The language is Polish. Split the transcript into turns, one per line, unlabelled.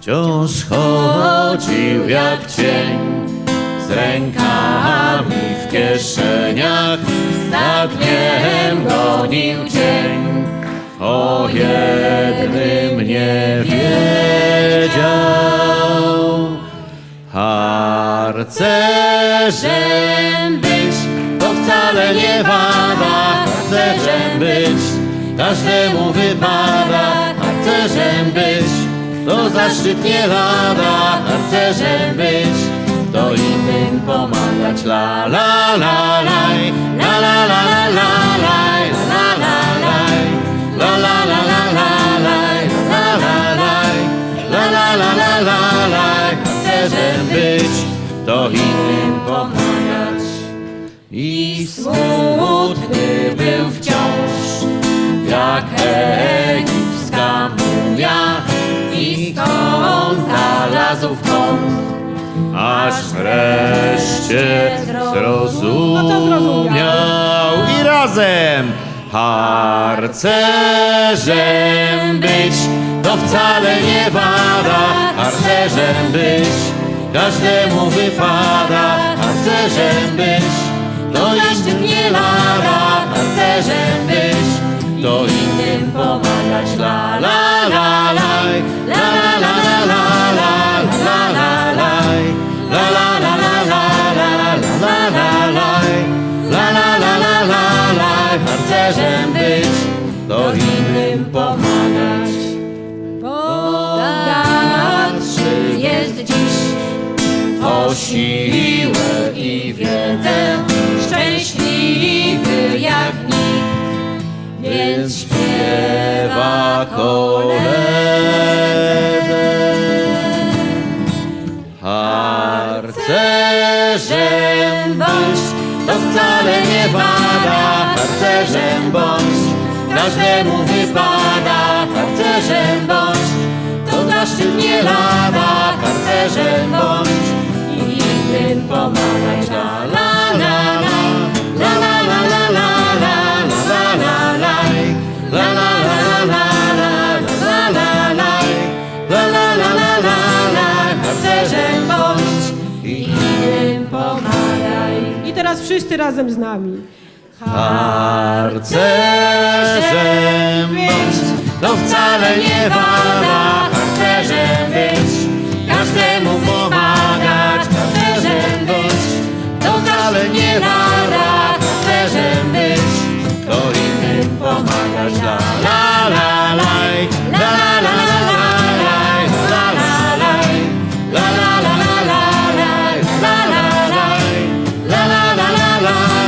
Wciąż chodził jak cień Z rękami w kieszeniach Za dniem gonił dzień O jednym nie wiedział Harcerzem być to wcale nie wada Harcerzem być. Każdemu wypada Harcerzem być to zaszczyt nie lada Harcerzem być to innym pomagać La la la laj, la la la la la laj, la la laj, la la la la la laj, la la la la la la la być to innym pomagać i smutny aż wreszcie zrozumiał. i razem harcerzem być to wcale nie wada. Harcerzem być każdemu wypada. Harcerzem być to jeszcze nie lada. Harcerzem harcerzem być to innym pomagać
Bogatszy jest dziś
o siłę i wiedzę
szczęśliwy jak nikt,
więc śpiewa koledze. Harcerzem bądź, to wcale nie wada. Harcerzem bądź, każdemu wypada. Harcerzem bądź, to zaszczyt nie lada. Harcerzem bądź i innym pomagać. La la la Harcerzem być, to wcale nie wada harcerzem być. Każdemu pomagać, harcerzem być, to wcale nie wada harcerzem być. To innym pomagać, la la la laj, la la la la laj, la
la laj, la la la la
la la la la la la.